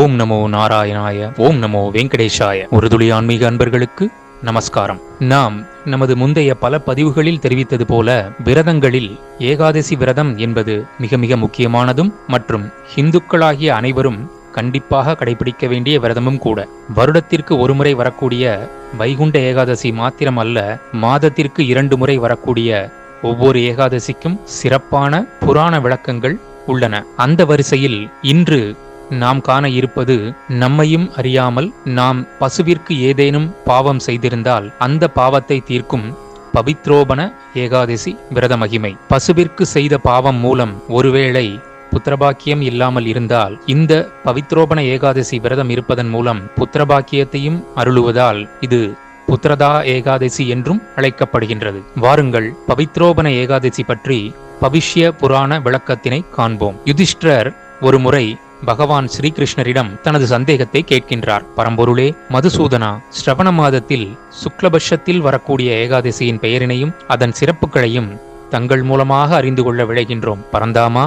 ஓம் நமோ நாராயணாய ஓம் நமோ வெங்கடேஷாய. ஒரு துளி ஆன்மீக அன்பர்களுக்கு நமஸ்காரம். நாம் நமது முந்தைய பல பதிவுகளில் தெரிவித்தது போல விரதங்களில் ஏகாதசி விரதம் என்பது மிக மிக முக்கியமானதும் மற்றும் இந்துக்களாகிய அனைவரும் கண்டிப்பாக கடைபிடிக்க வேண்டிய விரதமும் கூட. வருடத்திற்கு ஒரு முறை வரக்கூடிய வைகுண்ட ஏகாதசி மாத்திரம் அல்ல மாதத்திற்கு இரண்டு முறை வரக்கூடிய ஒவ்வொரு ஏகாதசிக்கும் சிறப்பான புராண விளக்கங்கள் உள்ளன. அந்த வரிசையில் இன்று நாம் காண இருப்பது நம்மையும் அறியாமல் நாம் பசுவிற்கு ஏதேனும் பாவம் செய்திருந்தால் அந்த பாவத்தை தீர்க்கும் பவித்ரோபண ஏகாதசி விரத மகிமை. பசுவிற்கு செய்த பாவம் மூலம் ஒருவேளை புத்திரபாக்கியம் இல்லாமல் இருந்தால் இந்த பவித்ரோபண ஏகாதசி விரதம் இருப்பதன் மூலம் புத்திரபாக்கியத்தையும் அருளுவதால் இது புத்திரதா ஏகாதசி என்றும் அழைக்கப்படுகின்றது. வாருங்கள் பவித்ரோபண ஏகாதசி பற்றி பவிஷ்ய புராண விளக்கத்தினை காண்போம். யுதிஷ்டர் ஒருமுறை பகவான் ஸ்ரீகிருஷ்ணரிடம் தனது சந்தேகத்தை கேட்கின்றார். பரம்பொருளே மதுசூதனா ஸ்ரவண மாதத்தில் சுக்லபட்சத்தில் வரக்கூடிய ஏகாதசியின் பெயரினையும் அதன் சிறப்புகளையும் தங்கள் மூலமாக அறிந்து கொள்ள விளைகின்றோம் பரந்தாமா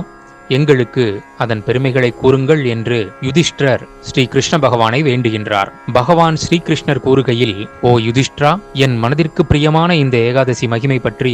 எங்களுக்கு அதன் பெருமைகளை கூறுங்கள் என்று யுதிஷ்டர் ஸ்ரீ கிருஷ்ண பகவானை வேண்டுகின்றார். பகவான் ஸ்ரீகிருஷ்ணர் கூறுகையில் ஓ யுதிஷ்டரா என் மனதிற்கு பிரியமான இந்த ஏகாதசி மகிமை பற்றி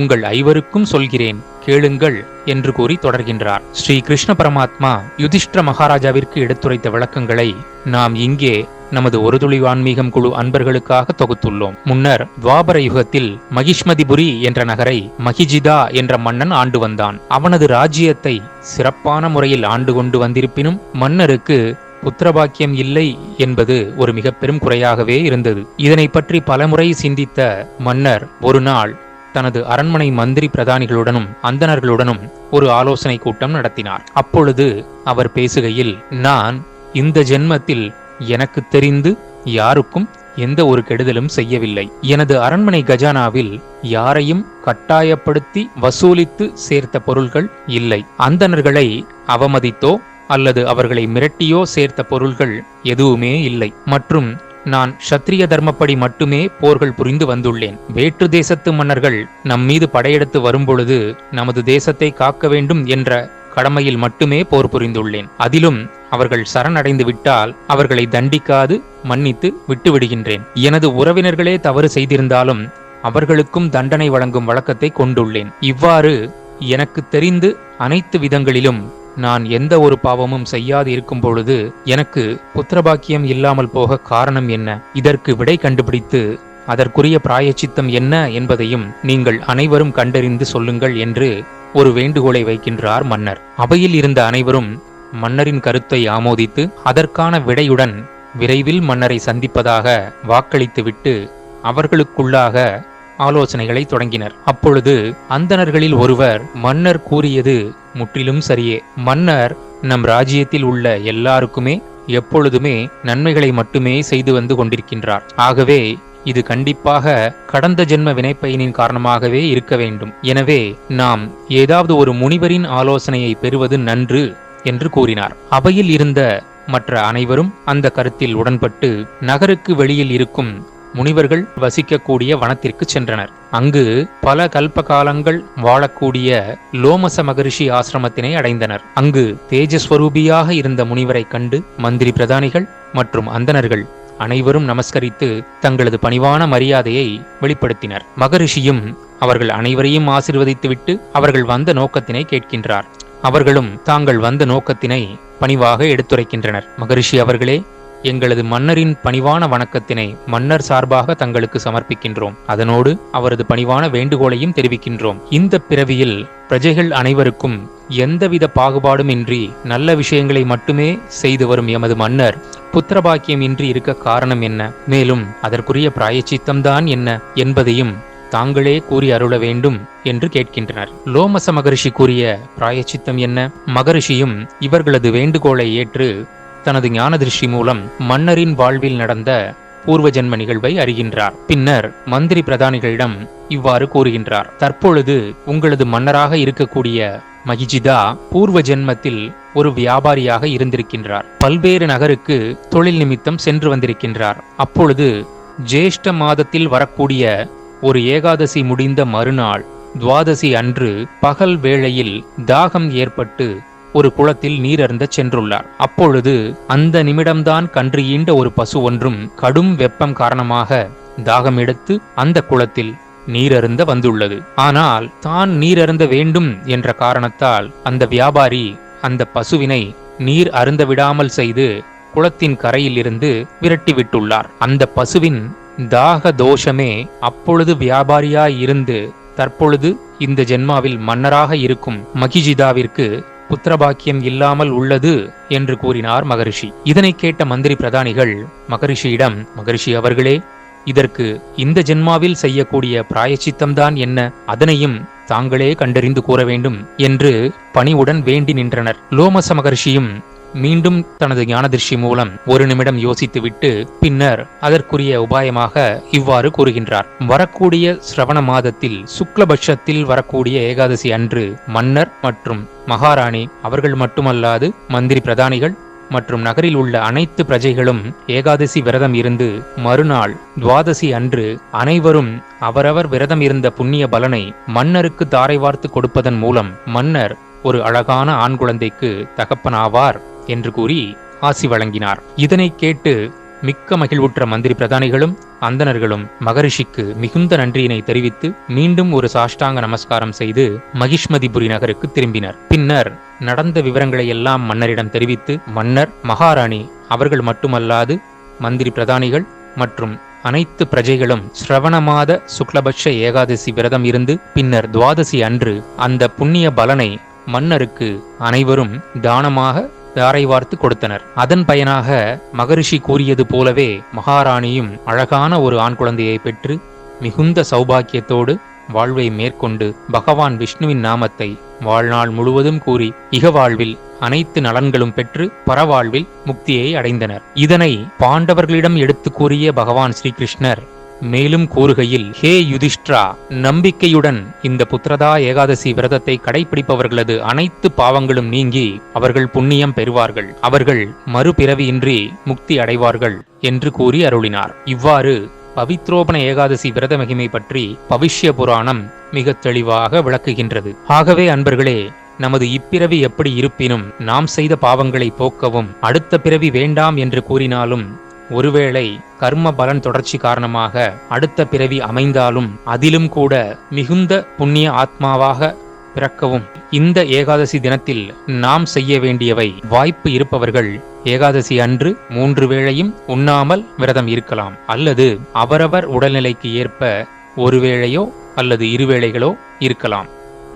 உங்கள் ஐவருக்கும் சொல்கிறேன் கேளுங்கள் என்று கூறி தொடர்கின்றார். ஸ்ரீ கிருஷ்ண பரமாத்மா யுதிஷ்டிர மகாராஜாவிற்கு எடுத்துரைத்த விளக்கங்களை நாம் இங்கே நமது ஒரு துளி ஆன்மீகம் குழு அன்பர்களுக்காக தொகுத்துள்ளோம். முன்னர் துவாபர யுகத்தில் மகிஷ்மதிபுரி என்ற நகரை மகிஜிதா என்ற மன்னன் ஆண்டு வந்தான். அவனது ராஜ்யத்தை சிறப்பான முறையில் ஆண்டு கொண்டு வந்திருப்பினும் மன்னருக்கு புத்திரபாக்கியம் இல்லை என்பது ஒரு மிக பெரும் குறையாகவே இருந்தது. இதனை பற்றி பலமுறை சிந்தித்த மன்னர் ஒரு நாள் தனது அரண்மனை மந்திரி பிரதானிகளுடனும் அந்தணர்களுடனும் ஒரு ஆலோசனை கூட்டம் நடத்தினார். அப்பொழுது அவர் பேசுகையில் நான் இந்த ஜென்மத்தில் எனக்கு தெரிந்து யாருக்கும் எந்த ஒரு கெடுதலும் செய்யவில்லை. எனது அரண்மனை கஜானாவில் யாரையும் கட்டாயப்படுத்தி வசூலித்து சேர்த்த பொருள்கள் இல்லை. அந்தணர்களை அவமதித்தோ அல்லது அவர்களை மிரட்டியோ சேர்த்த பொருள்கள் எதுவுமே இல்லை. மற்றும் நான் சத்திரிய தர்மப்படி மட்டுமே போர்கள் புரிந்து வந்துள்ளேன். வேற்று தேசத்து மன்னர்கள் நம் மீது படையெடுத்து வரும்பொழுது நமது தேசத்தை காக்க வேண்டும் என்ற கடமையில் மட்டுமே போர் புரிந்துள்ளேன். அதிலும் அவர்கள் சரணடைந்து விட்டால் அவர்களை தண்டிக்காது மன்னித்து விட்டுவிடுகின்றேன். எனது உறவினர்களே தவறு செய்திருந்தாலும் அவர்களுக்கும் தண்டனை வழங்கும் வழக்கத்தை கொண்டுள்ளேன். இவ்வாறு எனக்கு தெரிந்து அனைத்து விதங்களிலும் நான் எந்த ஒரு பாவமும் செய்யாது இருக்கும் பொழுது எனக்கு புத்திரபாக்கியம் இல்லாமல் போக காரணம் என்ன? இதற்கு விடை கண்டுபிடித்து அதற்குரிய பிராயச்சித்தம் என்ன என்பதையும் நீங்கள் அனைவரும் கண்டறிந்து சொல்லுங்கள் என்று ஒரு வேண்டுகோளை வைக்கின்றார் மன்னர். அவையில் இருந்த அனைவரும் மன்னரின் கருத்தை ஆமோதித்து அதற்கான விடையுடன் விரைவில் மன்னரை சந்திப்பதாக வாக்களித்துவிட்டு அவர்களுக்குள்ளாக ஆலோசனைகளை தொடங்கினர். அப்பொழுது அந்தணர்களில் ஒருவர் மன்னர் கூறியது முற்றிலும் சரியே. மன்னர் நம் ராஜ்யத்தில் உள்ள எல்லாருக்குமே எப்பொழுதுமே நன்மைகளை மட்டுமே செய்து வந்து கொண்டிருக்கின்றார். ஆகவே இது கண்டிப்பாக கடந்த ஜென்ம வினைப்பயனின் காரணமாகவே இருக்க வேண்டும். எனவே நாம் ஏதாவது ஒரு முனிவரின் ஆலோசனையை பெறுவது நன்று என்று கூறினார். அவையில் இருந்த மற்ற அனைவரும் அந்த கருத்தில் உடன்பட்டு நகருக்கு வெளியில் இருக்கும் முனிவர்கள் வசிக்கக்கூடிய வனத்திற்கு சென்றனர். அங்கு பல கல்ப காலங்கள் வாழக்கூடிய லோமச மகரிஷி ஆசிரமத்தினை அடைந்தனர். அங்கு தேஜஸ்வரூபியாக இருந்த முனிவரை கண்டு மந்திரி பிரதானிகள் மற்றும் அந்தணர்கள் அனைவரும் நமஸ்கரித்து தங்களது பணிவான மரியாதையை வெளிப்படுத்தினர். மகரிஷியும் அவர்கள் அனைவரையும் ஆசிர்வதித்துவிட்டு அவர்கள் வந்த நோக்கத்தினை கேட்கின்றார். அவர்களும் தாங்கள் வந்த நோக்கத்தினை பணிவாக எடுத்துரைக்கின்றனர். மகரிஷி அவர்களே எங்களது மன்னரின் பணிவான வணக்கத்தினை மன்னர் சார்பாக தங்களுக்கு சமர்ப்பிக்கின்றோம். அதனோடு அவரது பணிவான வேண்டுகோளையும் தெரிவிக்கின்றோம். இந்த பிறவியில் பிரஜைகள் அனைவருக்கும் எந்தவித பாகுபாடும் இன்றி நல்ல விஷயங்களை மட்டுமே செய்து வரும் எமது மன்னர் புத்திரபாக்கியம் இன்றி இருக்க காரணம் என்ன? மேலும் அதற்குரிய பிராயச்சித்தம்தான் என்ன என்பதையும் தாங்களே கூறி அருள வேண்டும் என்று கேட்கின்றனர். லோமச மகரிஷி கூறிய பிராயச்சித்தம் என்ன? மகரிஷியும் இவர்களது வேண்டுகோளை ஏற்று தனது ஞான திருஷ்டி மூலம் மன்னரின் வாழ்வில் நடந்த பூர்வ ஜென்ம நிகழ்வை அறிகின்றார். பின்னர் மந்திரி பிரதானிகளிடம் இவ்வாறு கூறுகின்றார். தற்பொழுது உங்களது மன்னராக இருக்கக்கூடிய மகிஜிதா பூர்வ ஜென்மத்தில் ஒரு வியாபாரியாக இருந்திருக்கின்றார். பல்வேறு நகருக்கு தொழில் நிமித்தம் சென்று வந்திருக்கின்றார். அப்பொழுது ஜேஷ்ட மாதத்தில் வரக்கூடிய ஒரு ஏகாதசி முடிந்த மறுநாள் துவாதசி அன்று பகல் வேளையில் தாகம் ஏற்பட்டு ஒரு குளத்தில் நீரருந்த சென்றுள்ளார். அப்பொழுது அந்த நிமிடம்தான் கன்று ஈண்ட ஒரு பசு ஒன்றும் கடும் வெப்பம் காரணமாக தாகம் எடுத்து அந்த குளத்தில் நீரருந்த வந்துள்ளது. ஆனால் தான் நீரருந்த வேண்டும் என்ற காரணத்தால் அந்த வியாபாரி அந்த பசுவினை நீர் அருந்த விடாமல் செய்து குளத்தின் கரையில் இருந்து விரட்டிவிட்டுள்ளார் அந்த பசுவின் தாக தோஷமே அப்பொழுது வியாபாரியாய் இருந்து தற்பொழுது இந்த ஜென்மாவில் மன்னராக இருக்கும் மகிஜிதாவிற்கு புத்திரபாக்கியம் இல்லாமல் உள்ளது என்று கூறினார் மகரிஷி. இதனை கேட்ட மந்திரி பிரதானிகள் மகரிஷியிடம் மகரிஷி அவர்களே இதற்கு இந்த ஜென்மாவில் செய்யக்கூடிய பிராயச்சித்தம்தான் என்ன? அதனையும் தாங்களே கண்டறிந்து கூற வேண்டும் என்று பணிவுடன் வேண்டி நின்றனர். லோமச மகர்ஷியும் மீண்டும் தனது ஞானதிர்ஷி மூலம் ஒரு நிமிடம் யோசித்துவிட்டு பின்னர் அதற்குரிய உபாயமாக இவ்வாறு கூறுகின்றார். வரக்கூடிய சிரவண மாதத்தில் சுக்லபட்சத்தில் வரக்கூடிய ஏகாதசி அன்று மன்னர் மற்றும் மகாராணி அவர்கள் மட்டுமல்லாது மந்திரி பிரதானிகள் மற்றும் நகரில் உள்ள அனைத்து பிரஜைகளும் ஏகாதசி விரதம் இருந்து மறுநாள் துவாதசி அன்று அனைவரும் அவரவர் விரதம் இருந்த புண்ணிய பலனை மன்னருக்கு தாரை வார்த்து கொடுப்பதன் மூலம் மன்னர் ஒரு அழகான ஆண் குழந்தைக்கு தகப்பனாவார். என்று கூறி ஆசி வழங்கினார். இதனை கேட்டு மிக்க மகிழ்வுற்ற மந்திரி பிரதானிகளும் அந்தணர்களும் மகரிஷிக்கு மிகுந்த நன்றியினை தெரிவித்து மீண்டும் ஒரு சாஷ்டாங்க நமஸ்காரம் செய்து மகிஷ்மதிபுரி நகருக்கு திரும்பினர். பின்னர் நடந்த விவரங்களை எல்லாம் மன்னரிடம் தெரிவித்து மன்னர் மகாராணி அவர்கள் மட்டுமல்லாது மந்திரி பிரதானிகள் மற்றும் அனைத்து பிரஜைகளும் சிரவண மாத சுக்லபட்ச ஏகாதசி விரதம் இருந்து பின்னர் துவாதசி அன்று அந்த புண்ணிய பலனை மன்னருக்கு அனைவரும் தானமாக தாரை வார்த்து கொடுத்தனர். அதன் பயனாக மகரிஷி கூறியது போலவே மகாராணியும் அழகான ஒரு ஆண் குழந்தையை பெற்று மிகுந்த சௌபாக்கியத்தோடு வாழ்வை மேற்கொண்டு பகவான் விஷ்ணுவின் நாமத்தை வாழ்நாள் முழுவதும் கூறி இகவாழ்வில் அனைத்து நலன்களும் பெற்று பரவாழ்வில் முக்தியை அடைந்தனர். இதனை பாண்டவர்களிடம் எடுத்து கூறிய பகவான் ஸ்ரீகிருஷ்ணர் மேலும் கூறுகையில் ஹே யுதிஷ்ட்ரா நம்பிக்கையுடன் இந்த புத்திரதா ஏகாதசி விரதத்தை கடைபிடிப்பவர்களது அனைத்து பாவங்களும் நீங்கி அவர்கள் புண்ணியம் பெறுவார்கள். அவர்கள் மறுபிறவியின்றி முக்தி அடைவார்கள் என்று கூறி அருளினார். இவ்வாறு பவித்ரோபண ஏகாதசி விரத மகிமை பற்றி பவிஷ்ய புராணம் மிக தெளிவாக விளக்குகின்றது. ஆகவே அன்பர்களே நமது இப்பிறவி எப்படி இருப்பினும் நாம் செய்த பாவங்களை போக்கவும் அடுத்த பிறவி வேண்டாம் என்று கூறினாலும் ஒருவேளை கர்ம பலன் தொடர்ச்சி காரணமாக அடுத்த பிறவி அமைந்தாலும் அதிலும் கூட மிகுந்த புண்ணிய ஆத்மாவாக பிறக்கவும். இந்த ஏகாதசி தினத்தில் நாம் செய்ய வேண்டியவை வாய்ப்பு இருப்பவர்கள் ஏகாதசி அன்று மூன்று வேளையும் உண்ணாமல் விரதம் இருக்கலாம். அல்லது அவரவர் உடல்நிலைக்கு ஏற்ப ஒரு வேளையோ அல்லது இரு வேளைகளோ இருக்கலாம்.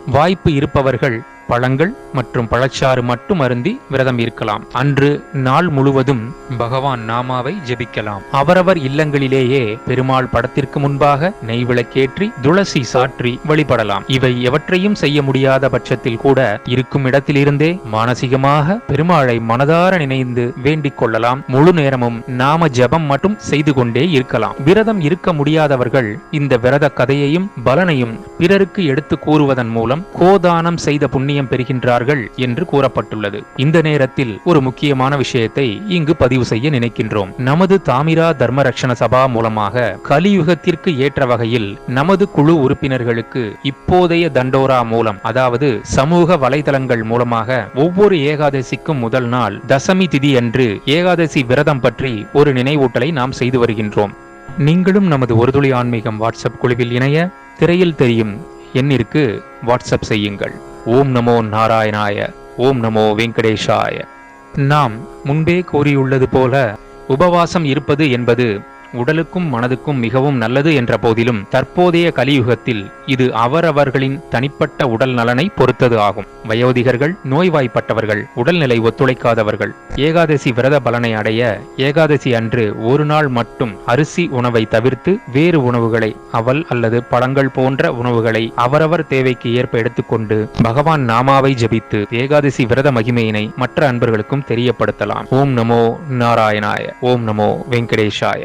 வாய்ப்பு இருப்பவர்கள் பழங்கள் மற்றும் பழச்சாறு மட்டும் அருந்தி விரதம் இருக்கலாம். அன்று நாள் முழுவதும் பகவான் நாமாவை ஜெபிக்கலாம். அவரவர் இல்லங்களிலேயே பெருமாள் படத்திற்கு முன்பாக நெய் விளக்கேற்றி துளசி சாற்றி வழிபடலாம். இவை எவற்றையும் செய்ய முடியாத பட்சத்தில் கூட இருக்கும் இடத்திலிருந்தே மானசீகமாக பெருமாளை மனதார நினைந்து வேண்டிக் கொள்ளலாம். முழு நேரமும் நாம ஜெபம் மட்டும் செய்து கொண்டே இருக்கலாம். விரதம் இருக்க முடியாதவர்கள் இந்த விரத கதையையும் பலனையும் பிறருக்கு எடுத்து கூறுவதன் மூலம் கோதானம் செய்த புண்ணியம் பெறுகின்றார்கள் என்று கூறப்பட்டுள்ளது. இந்த நேரத்தில் ஒரு முக்கியமான விஷயத்தை இங்கு பதிவு செய்ய நினைக்கின்றோம். நமது தாமிரா தர்ம சபா மூலமாக கலியுகத்திற்கு ஏற்ற வகையில் நமது குழு உறுப்பினர்களுக்கு இப்போதைய தண்டோரா மூலம் அதாவது சமூக வலைதளங்கள் மூலமாக ஒவ்வொரு ஏகாதசிக்கும் முதல் நாள் தசமி திதி அன்று ஏகாதசி விரதம் பற்றி ஒரு நினைவூட்டலை நாம் செய்து வருகின்றோம். நீங்களும் நமது ஒருதுளி ஆன்மீகம் வாட்ஸ்அப் குழுவில் இணைய திரையில் தெரியும் எண்ணிற்கு வாட்ஸ்அப் செய்யுங்கள். ஓம் நமோ நாராயணாய ஓம் நமோ வெங்கடேஷாய. நாம் முன்பே கூறியுள்ளது போல உபவாசம் இருப்பது என்பது உடலுக்கும் மனதுக்கும் மிகவும் நல்லது என்ற போதிலும் தற்போதைய கலியுகத்தில் இது அவரவர்களின் தனிப்பட்ட உடல் நலனை பொறுத்தது ஆகும். வயோதிகர்கள் நோய்வாய்ப்பட்டவர்கள் உடல்நிலை ஒத்துழைக்காதவர்கள். ஏகாதசி விரத பலனை அடைய ஏகாதசி அன்று ஒரு நாள் மட்டும் அரிசி உணவை தவிர்த்து வேறு உணவுகளை அவல் அல்லது பழங்கள் போன்ற உணவுகளை அவரவர் தேவைக்கு ஏற்ப எடுத்துக்கொண்டு பகவான் நாமாவை ஜபித்து ஏகாதசி விரத மகிமையினை மற்ற அன்பர்களுக்கும் தெரியப்படுத்தலாம். ஓம் நமோ நாராயணாய ஓம் நமோ வெங்கடேஷாய.